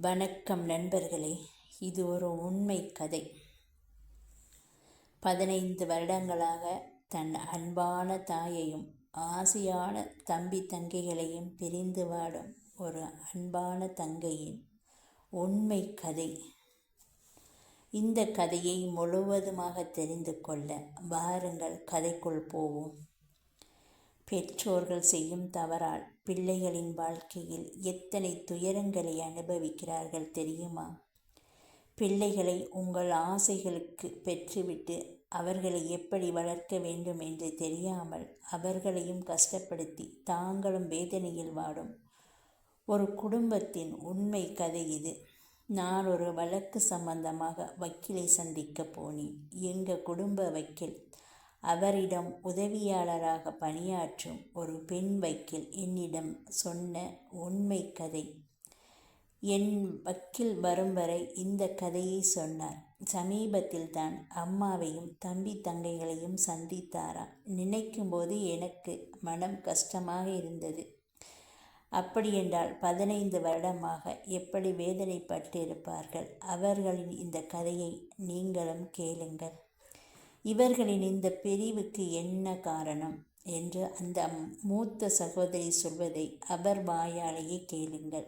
வணக்கம் நண்பர்களே இது ஒரு உண்மை கதை. பதினைந்து வருடங்களாக தன் அன்பான தாயையும் ஆசையான தம்பி தங்கைகளையும் பிரிந்து வாடும் ஒரு அன்பான தங்கையின் உண்மை கதை. இந்த கதையை முழுவதுமாக தெரிந்து கொள்ள வாருங்கள் கதைக்குள் போவோம். பெற்றோர்கள் செய்யும் தவறால் பிள்ளைகளின் வாழ்க்கையில் எத்தனை துயரங்களை அனுபவிக்கிறார்கள் தெரியுமா? பிள்ளைகளை உங்கள் ஆசைகளுக்கு பெற்றுவிட்டு அவர்களை எப்படி வளர்க்க வேண்டும் என்று தெரியாமல் அவர்களையும் கஷ்டப்படுத்தி தாங்களும் வேதனையில் வாடும். ஒரு குடும்பத்தின் உண்மை கதை இது. நான் ஒரு வழக்கு சம்பந்தமாக வக்கீலை சந்திக்க போனேன். எங்கள் குடும்ப வக்கீல் அவரிடம் உதவியாளராக பணியாற்றும் ஒரு பெண் வக்கீல் என்னிடம் சொன்ன உண்மை கதை. என் வக்கீல் வரும் வரை இந்த கதையை சொன்னார். சமீபத்தில் தான் அம்மாவையும் தம்பி தங்கைகளையும் சந்தித்தாராம் நினைக்கும்போது எனக்கு மனம் கஷ்டமாக இருந்தது. அப்படியென்றால் பதினைந்து வருடமாக எப்படி வேதனைப்பட்டு இருப்பார்கள் அவர்களின் இந்த கதையை நீங்களும் கேளுங்கள். இவர்களின் இந்த பிரிவுக்கு என்ன காரணம்? என்று அந்த மூத்த சகோதரி சொல்வதை அவர் வாயாலேயே கேளுங்கள்.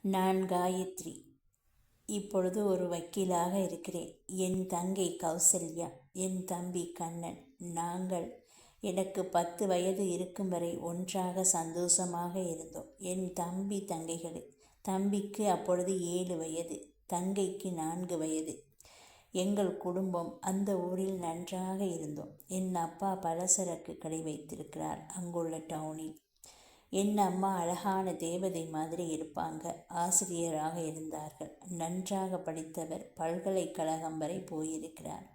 நான் காயத்ரி. இப்பொழுது ஒரு வக்கீலாக இருக்கிறேன். என் தங்கை கௌசல்யா என் தம்பி கண்ணன். நாங்கள் எனக்கு பத்து வயது இருக்கும் வரை ஒன்றாக சந்தோஷமாக இருந்தோம். என் தம்பி தங்கைகள் தம்பிக்கு அப்பொழுது ஏழு வயது தங்கைக்கு நான்கு வயது. எங்கள் குடும்பம் அந்த ஊரில் நன்றாக இருந்தோம். என் அப்பா பலசரக்கு கடை வைத்திருக்கிறார். அங்குள்ள டவுனில். என் அம்மா அழகான தேவதை மாதிரி இருப்பாங்க. ஆசிரியராக இருந்தார்கள். நன்றாக படித்தவர் பல்கலைக்கழகம் வரை போயிருக்கிறார்.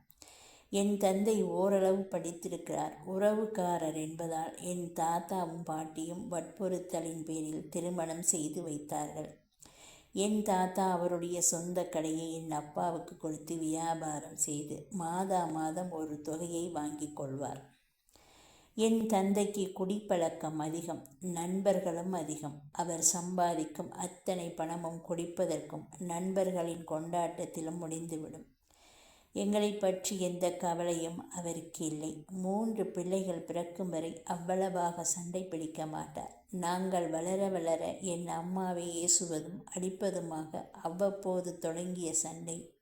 என் தந்தை ஓரளவு படித்திருக்கிறார். உறவுக்காரர் என்பதால் என் தாத்தாவும் பாட்டியும் வற்புறுத்தலின் பேரில் திருமணம் செய்து வைத்தார்கள். என் தாத்தா அவருடைய சொந்த கடையை என் அப்பாவுக்கு கொடுத்து வியாபாரம் செய்து மாதா மாதம் ஒரு தொகையை வாங்கி கொள்வார். என் தந்தைக்கு குடிப்பழக்கம் அதிகம் நண்பர்களும் அதிகம். அவர் சம்பாதிக்கும் அத்தனை பணமும் குடிப்பதற்கும் நண்பர்களின் கொண்டாட்டத்திலும் முடிந்துவிடும். எங்களை பற்றி எந்த கவலையும் அவருக்கு இல்லை. மூன்று பிள்ளைகள் பிறக்கும் வரை அவ்வளவாக சண்டை பிடிக்க மாட்டார். நாங்கள் வளர வளர என் அம்மாவை ஏசுவதும் அடிப்பதுமாக அவ்வப்போது தொடங்கிய சண்டை.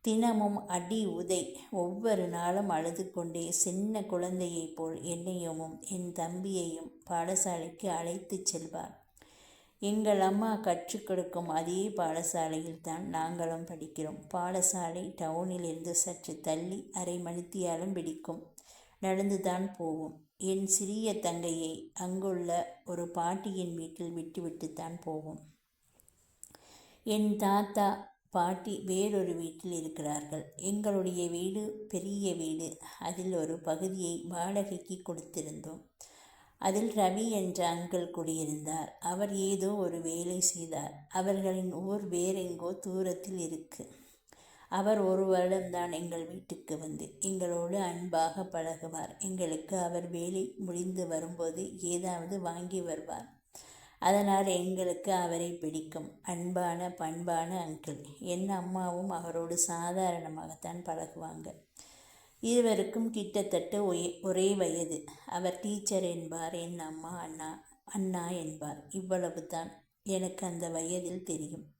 தினமும் அடி உதை ஒவ்வொரு நாளும் அழுது கொண்டே சின்ன குழந்தையைப் போல் என்னையும் என் தம்பியையும் பாடசாலைக்கு அழைத்துச் செல்வார். எங்கள் அம்மா கற்றுக் கொடுக்கும் அதே பாடசாலையில் தான் நாங்களும் படிக்கிறோம். பாடசாலை டவுனிலிருந்து சற்று தள்ளி அரை மணித்தியாலும் பிடிக்கும் நடந்துதான் போவோம். என் சிறிய தங்கையை அங்குள்ள ஒரு பாட்டியின் வீட்டில் விட்டுவிட்டுத்தான் போவோம். என் தாத்தா பாட்டி வேறொரு வீட்டில் இருக்கிறார்கள். எங்களுடைய வீடு பெரிய வீடு. அதில் ஒரு பகுதியை வாடகைக்கு கொடுத்திருந்தோம். அதில் ரவி என்ற அங்கிள் குடியிருந்தார். அவர் ஏதோ ஒரு வேலை செய்தார். அவர்களின் ஊர் வேறெங்கோ தூரத்தில் இருக்கு. அவர் ஒரு வருடம்தான் எங்கள் வீட்டுக்கு வந்து எங்களோடு அன்பாக பழகுவார். எங்களுக்கு அவர் வேலை முடிந்து வரும்போது ஏதாவது வாங்கி வருவார். அதனால் எங்களுக்கு அவரை பிடிக்கும். அன்பான பண்பான அங்கிள். என் அம்மாவும் அவரோடு சாதாரணமாகத்தான் பழகுவாங்க. இருவருக்கும் கிட்டத்தட்ட ஒரே வயது. அவர் டீச்சர் என்பார் என் அம்மா அண்ணா அண்ணா என்பார். இவ்வளவு தான் எனக்கு அந்த வயதில் தெரியும்.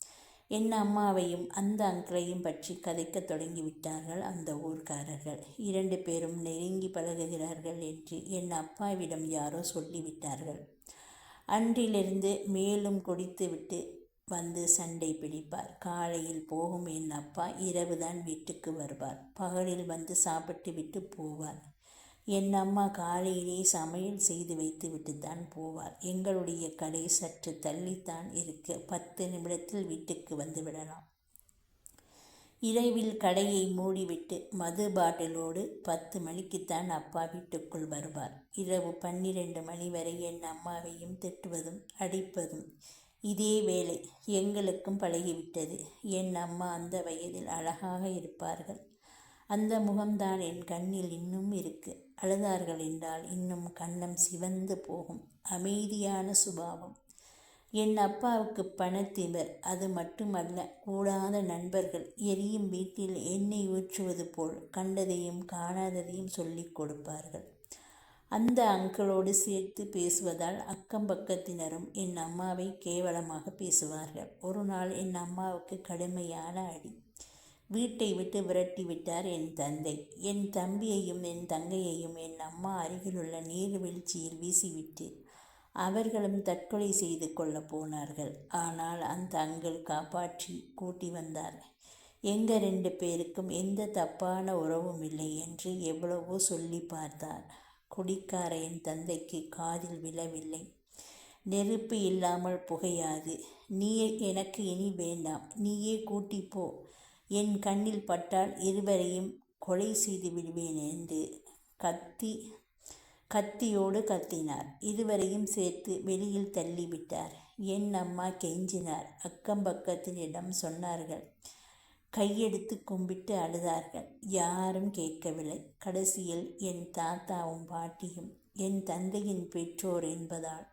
என் அம்மாவையும் அந்த அங்கிளையும் பற்றி கதைக்க தொடங்கிவிட்டார்கள் அந்த ஊர்க்காரர்கள். இரண்டு பேரும் நெருங்கி பழகுகிறார்கள் என்று என் அப்பாவிடம் யாரோ சொல்லிவிட்டார்கள். அன்றிலிருந்து மேலும் குடித்துவிட்டு வந்து சண்டை பிடிப்பார். காலையில் போகும் என் அப்பா இரவு தான் வீட்டுக்கு வருவார். பகலில் வந்து சாப்பிட்டு விட்டு போவார். என் அம்மா காலையிலே சமையல் செய்து வைத்து விட்டு தான் போவார். எங்களுடைய கடை சற்று தள்ளித்தான் இருக்க. பத்து நிமிடத்தில் வீட்டுக்கு வந்து விடலாம். இரவில் கடையை மூடிவிட்டு மது பாட்டிலோடு பத்து மணிக்குத்தான் அப்பா வீட்டுக்குள் வருவார். இரவு பன்னிரண்டு மணி வரை என் அம்மாவையும் திட்டுவதும் அடிப்பதும் இதே வேலை எங்களுக்கும் பழகிவிட்டது. என் அம்மா அந்த வயதில் அழகாக இருப்பார்கள். அந்த முகம்தான் என் கண்ணில் இன்னும் இருக்கு. அழுதார்கள் என்றால் இன்னும் கண்ணம் சிவந்து போகும். அமைதியான சுபாவம். என் அப்பாவுக்கு பணத்திவர் அது மட்டுமல்ல கூடாத நண்பர்கள். எரியும் வீட்டில் எண்ணெய் ஊற்றுவது போல் கண்டதையும் காணாததையும் சொல்லிக் கொடுப்பார்கள். அந்த அங்கிளோடு சேர்த்து பேசுவதால் அக்கம் பக்கத்தினரும் என் அம்மாவை கேவலமாக பேசுவார்கள். ஒரு நாள் என் அம்மாவுக்கு கடுமையான அடி. வீட்டை விட்டு விரட்டி விட்டார் என் தந்தை. என் தம்பியையும் என் தங்கையையும் என் அம்மா அருகிலுள்ள நீர்வீழ்ச்சியில் வீசிவிட்டு அவர்களும் தற்கொலை செய்து கொள்ள போனார்கள். ஆனால் அந்த அங்கிள் காப்பாற்றி கூட்டி வந்தார். எங்கள் ரெண்டு பேருக்கும் எந்த தப்பான உறவும் இல்லை என்று எவ்வளவோ சொல்லி பார்த்தார். குடிக்கார என் தந்தைக்கு காதில் விழவில்லை. நெருப்பு இல்லாமல் புகையாது. நீயே எனக்கு இனி வேண்டாம். நீயே கூட்டி போ. என் கண்ணில் பட்டால் இருவரையும் கொலை செய்து விடுவேன் என்று கத்தி கத்தியோடு கத்தினார். இருவரையும் சேர்த்து வெளியில் தள்ளிவிட்டார். என் அம்மா கெஞ்சினார். அக்கம் பக்கத்தினிடம் சொன்னார்கள். கையெடுத்து கும்பிட்டு அழுதார்கள். யாரும் கேட்கவில்லை. கடைசியில் என் தாத்தாவும் பாட்டியும் என் தந்தையின் பெற்றோர் என்பதால்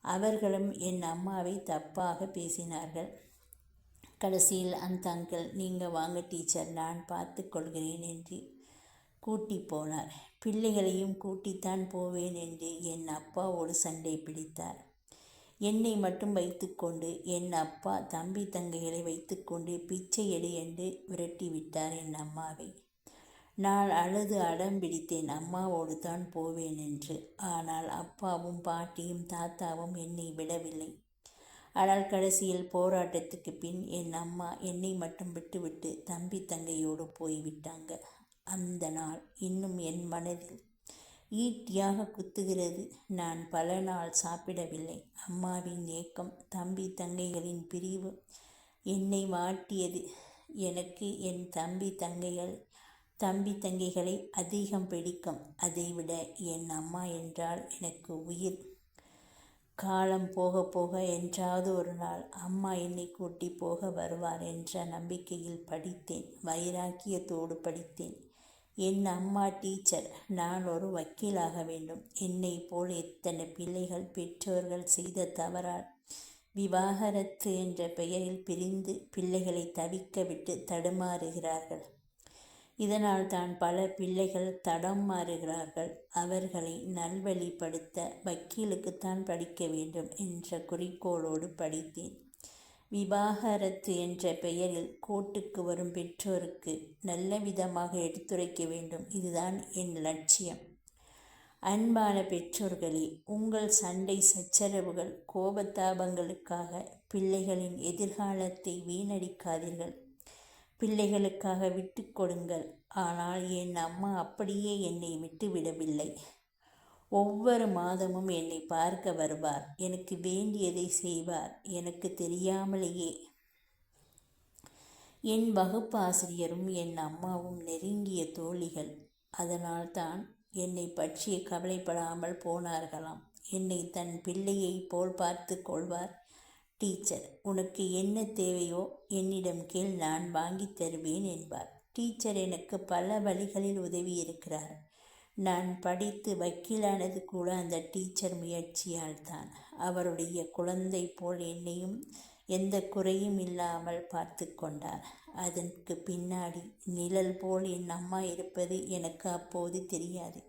அவர்களும் என் அம்மாவை தப்பாக பேசினார்கள். கடைசியில் அந்த அங்கிள் நீங்கள் வாங்க டீச்சர் நான் பார்த்து கொள்கிறேன் என்று கூட்டி போனார். பிள்ளைகளையும் கூட்டித்தான் போவேன் என்று என் அப்பாவோடு சண்டை பிடித்தார். என்னை மட்டும் வைத்துக்கொண்டு என் அப்பா தம்பி தங்கைகளை வைத்துக்கொண்டு பிச்சை எடு என்று விரட்டி விட்டார் என் அம்மாவை. நான் அழுது அடம் பிடித்தேன் அம்மாவோடு தான் போவேன் என்று. ஆனால் அப்பாவும் பாட்டியும் தாத்தாவும் என்னை விடவில்லை. ஆனால் கடைசியில் போராட்டத்துக்கு பின் என் அம்மா என்னை மட்டும் விட்டுவிட்டு தம்பி தங்கையோடு போய்விட்டாங்க. அந்த நாள் இன்னும் என் மனதில் ஈட்டியாக குத்துகிறது. நான் பல நாள் சாப்பிடவில்லை. அம்மாவின் ஏக்கம் தம்பி தங்கைகளின் பிரிவு என்னை மாட்டியது. எனக்கு என் தம்பி தங்கைகள் தம்பி தங்கைகளை அதிகம் பிடிக்கும். அதைவிட என் அம்மா என்றால் எனக்கு உயிர். காலம் போக போக என்றாவது ஒரு நாள் அம்மா என்னை கூட்டி போக வருவார் என்ற நம்பிக்கையில் படித்தேன். வைராக்கியத்தோடு படித்தேன். என் அம்மா டீச்சர் நான் ஒரு வக்கீலாக வேண்டும். என்னை போல் எத்தனை பிள்ளைகள் பெற்றோர்கள் செய்த தவறால். விவாகரத்து என்ற பெயரில் பிரிந்து பிள்ளைகளை தவிக்க விட்டு தடுமாறுகிறார்கள். இதனால் தான் பல பிள்ளைகள் தடம் மாறுகிறார்கள். அவர்களை நல்வழிப்படுத்த வக்கீலுக்குத்தான் படிக்க வேண்டும் என்ற குறிக்கோளோடு படித்தேன். விவாகரத்து என்ற பெயரில் கோர்ட்டுக்கு வரும் பெற்றோருக்கு நல்ல விதமாக எடுத்துரைக்க வேண்டும். இதுதான் என் லட்சியம். அன்பான பெற்றோர்களே உங்கள் சண்டை சச்சரவுகள் கோபத்தாபங்களுக்காக பிள்ளைகளின் எதிர்காலத்தை வீணடிக்காதீர்கள். பிள்ளைகளுக்காக விட்டு கொடுங்கள். ஆனால் என் அம்மா அப்படியே என்னை விட்டுவிடவில்லை. ஒவ்வொரு மாதமும் என்னை பார்க்க வருவார். எனக்கு வேண்டியதை செய்வார். எனக்கு தெரியாமலேயே. என் வகுப்பாசிரியரும் என் அம்மாவும் நெருங்கிய தோழிகள். அதனால்தான் என்னை பற்றி கவலைப்படாமல் போனார்களாம். என்னை தன் பிள்ளையை போல் பார்த்து கொள்வார். டீச்சர் உனக்கு என்ன தேவையோ என்னிடம் கீழ் நான் வாங்கி தருவேன் என்பார். டீச்சர் எனக்கு பல வழிகளில் உதவி இருக்கிறார் நான் படித்து வக்கீலானது கூட அந்த டீச்சர் முயற்சியால் தான் அவருடைய குழந்தை போல் என்னையும் எந்த குறையும் இல்லாமல் பார்த்து கொண்டார். அதற்கு பின்னாடி நிழல் போல் என் அம்மா இருப்பது எனக்கு அப்போது தெரியாது.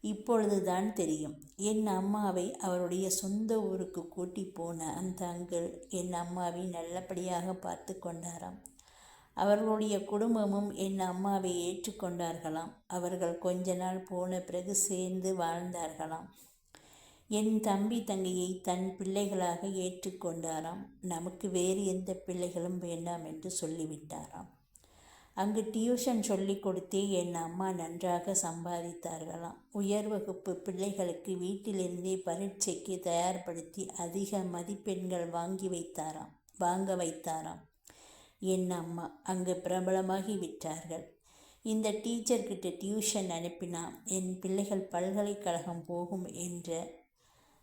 இப்பொழுதுதான் தெரியும். என் அம்மாவை அவருடைய சொந்த ஊருக்கு கூட்டி போன அந்த அங்கிள் என் அம்மாவை நல்லபடியாக பார்த்து கொண்டாராம். அவர்களுடைய குடும்பமும் என் அம்மாவை ஏற்றுக்கொண்டார்களாம். அவர்கள் கொஞ்ச நாள் போன பிறகு சேர்ந்து வாழ்ந்தார்களாம். என் தம்பி தங்கையை தன் பிள்ளைகளாக ஏற்றுக்கொண்டாராம். நமக்கு வேறு எந்த பிள்ளைகளும் வேண்டாம் என்று சொல்லிவிட்டாராம். அங்கு டியூஷன் சொல்லி கொடுத்தே என் அம்மா நன்றாக சம்பாதித்தார்களாம். உயர் வகுப்பு பிள்ளைகளுக்கு வீட்டிலிருந்தே பரீட்சைக்கு தயார்படுத்தி அதிக மதிப்பெண்கள் வாங்கி வைத்தாராம். வாங்க வைத்தாராம். என் அம்மா அங்கு பிரபலமாகி விட்டார்கள். இந்த டீச்சர்கிட்ட டியூஷன் அனுப்பினா என் பிள்ளைகள் பல்கலைக்கழகம் போகும் என்ற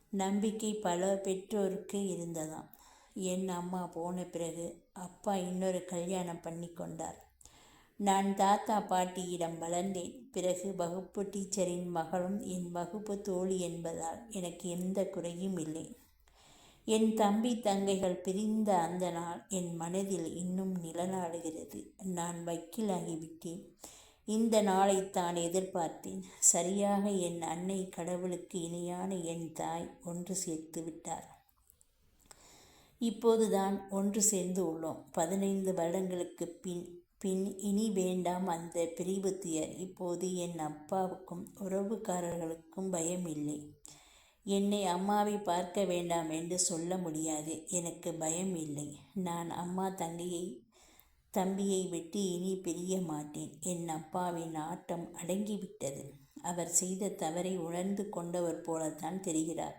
நம்பிக்கை பல பெற்றோருக்கு இருந்ததாம். என் அம்மா போன பிறகு அப்பா இன்னொரு கல்யாணம் பண்ணி கொண்டார். நான் தாத்தா பாட்டியிடம் வளர்ந்தேன். பிறகு வகுப்பு டீச்சரின் மகளும் என் வகுப்பு தோழி என்பதால் எனக்கு எந்த குறையும் இல்லை. என் தம்பி தங்கைகள் பிரிந்த அந்த நாள் என் மனதில் இன்னும் நிழலாடுகிறது. நான் வக்கீலாகிவிட்டேன். இந்த நாளைத்தான் எதிர்பார்த்தேன். சரியாக என் அன்னை கடவுளுக்கு இணையான என் தாய் ஒன்று சேர்த்து விட்டார். இப்போதுதான் ஒன்று சேர்ந்து உள்ளோம். பதினைந்து வருடங்களுக்கு பின் பின் இனி வேண்டாம் அந்த பிரிவு துயர். இப்போது என் அப்பாவுக்கும் உறவுக்காரர்களுக்கும் பயம் இல்லை. என்னை அம்மாவை பார்க்க வேண்டாம் என்று சொல்ல முடியாது. எனக்கு பயம் இல்லை. நான் அம்மா தங்கையை தம்பியை விட்டு இனி பிரிய மாட்டேன். என் அப்பாவின் ஆட்டம் அடங்கிவிட்டது. அவர் செய்த தவறை உணர்ந்து கொண்டவர் போலத்தான் தெரிகிறார்.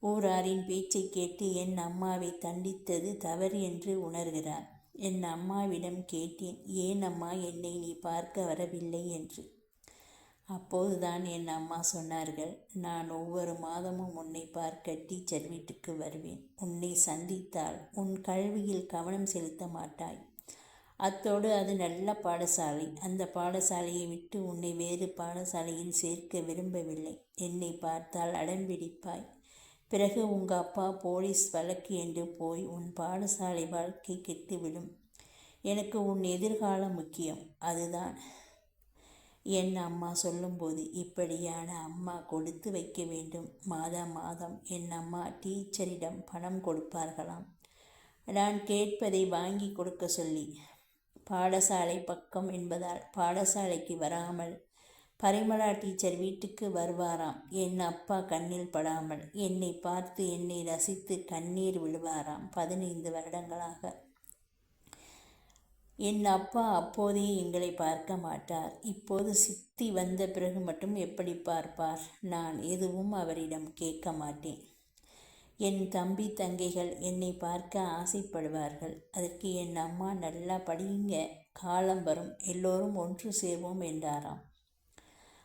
ஊராரின் பேச்சை கேட்டு என் அம்மாவை தண்டித்தது தவறு என்று உணர்கிறார். என் அம்மாவிடம் கேட்டேன் ஏன் அம்மா என்னை நீ பார்க்க வரவில்லை? என்று. அப்போதுதான் என் அம்மா சொன்னார்கள் நான் ஒவ்வொரு மாதமும் உன்னை பார்க்க டீச்சர் வீட்டுக்கு வருவேன். உன்னை சந்தித்தால் உன் கல்வியில் கவனம் செலுத்த மாட்டாய். அத்தோடு அது நல்ல பாடசாலை. அந்த பாடசாலையை விட்டு உன்னை வேறு பாடசாலையில் சேர்க்க விரும்பவில்லை. என்னை பார்த்தால் அடம்பிடிப்பாய் பிறகு உங்க அப்பா போலீஸ் வழக்கு என்று போய் உன் பாடசாலை வாழ்க்கை கெட்டுவிடும். எனக்கு உன் எதிர்காலம் முக்கியம். அதுதான் என் அம்மா சொல்லும்போது இப்படியான அம்மா கொடுத்து வைக்க வேண்டும். மாதம் மாதம் என் அம்மா டீச்சரிடம் பணம் கொடுப்பார்களாம். நான் கேட்பதை வாங்கி கொடுக்க சொல்லி. பாடசாலை பக்கம் என்பதால் பாடசாலைக்கு வராமல் பரிமளா டீச்சர் வீட்டுக்கு வருவாராம். என் அப்பா கண்ணில் படாமல் என்னை பார்த்து என்னை ரசித்து கண்ணீர் விழுவாராம். பதினைந்து வருடங்களாக என் அப்பா அப்போதே எங்களை பார்க்க மாட்டார். இப்போது சித்தி வந்த பிறகு மட்டும் எப்படி பார்ப்பார்? நான் எதுவும் அவரிடம் கேட்க மாட்டேன். என் தம்பி தங்கைகள் என்னை பார்க்க ஆசைப்படுவார்கள். அதற்கு என் அம்மா நல்லா படியுங்க. காலம் வரும். எல்லோரும் ஒன்று சேர்வோம் என்றாராம்.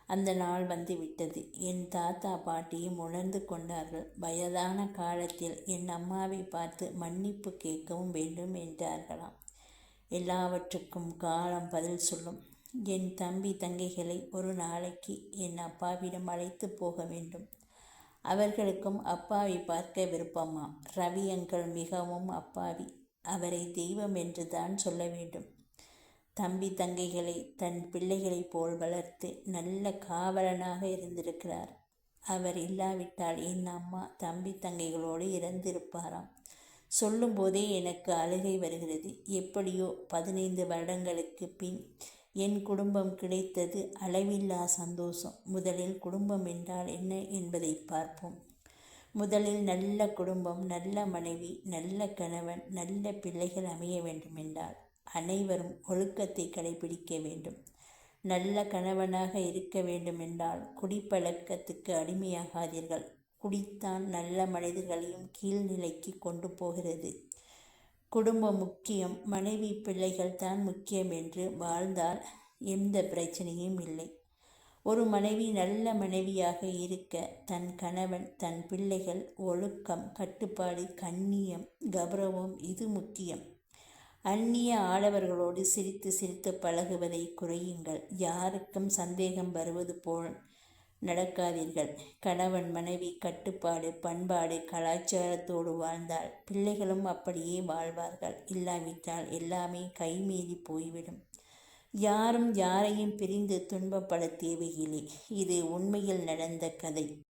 அந்த நாள் வந்து விட்டது. என் தாத்தா பாட்டியும் உணர்ந்து கொண்டார்கள். வயதான காலத்தில் என் அம்மாவை பார்த்து மன்னிப்பு கேட்கவும் வேண்டும் என்றார்களாம். எல்லாவற்றுக்கும் காலம் பதில் சொல்லும். என் தம்பி தங்கைகளை ஒரு நாளைக்கு என் அப்பாவிடம் அழைத்து போக வேண்டும். அவர்களுக்கும் அப்பாவி பார்க்க விருப்பமா? ரவி அங்கள் மிகவும் அப்பாவி. அவரை தெய்வம் என்று தான் சொல்ல வேண்டும். தம்பி தங்கைகளை தன் பிள்ளைகளைப் போல் வளர்த்து நல்ல காவலனாக இருந்திருக்கிறார். அவர் இல்லாவிட்டால் என் அம்மா தம்பி தங்கைகளோடு இறந்திருப்பாராம். சொல்லும்போதே எனக்கு அழுகை வருகிறது. எப்படியோ பதினைந்து வருடங்களுக்கு பின் என் குடும்பம் கிடைத்தது அளவில்லா சந்தோஷம். முதலில் குடும்பம் என்றால் என்ன என்பதை பார்ப்போம். முதலில் நல்ல குடும்பம் நல்ல மனைவி நல்ல கணவன் நல்ல பிள்ளைகள் அமைய வேண்டுமென்றால் அனைவரும் ஒழுக்கத்தை கடைபிடிக்க வேண்டும். நல்ல கணவனாக இருக்க வேண்டுமென்றால் குடிப்பழக்கத்துக்கு அடிமையாகாதீர்கள். குடித்தான் நல்ல மனிதர்களையும் கீழ்நிலைக்கு கொண்டு போகிறது. குடும்பம் முக்கியம் மனைவி பிள்ளைகள் தான் முக்கியம் என்று வாழ்ந்தால் எந்த பிரச்சனையும் இல்லை. ஒரு மனைவி நல்ல மனைவியாக இருக்க தன் கணவன் தன் பிள்ளைகள் ஒழுக்கம் கட்டுப்பாடு கண்ணியம் கௌரவம் இது முக்கியம். அந்நிய ஆடவர்களோடு சிரித்து சிரித்து பழகுவதை குறையுங்கள். யாருக்கும் சந்தேகம் வருவது போல் நடக்காதீர்கள். கணவன் மனைவி கட்டுப்பாடு பண்பாடு கலாச்சாரத்தோடு வாழ்ந்தால் பிள்ளைகளும் அப்படியே வாழ்வார்கள். இல்லாவிட்டால் எல்லாமே கைமீறி போய்விடும். யாரும் யாரையும் பிரிந்து துன்பப்பட தேவையில்லை இது உண்மையில் நடந்த கதை.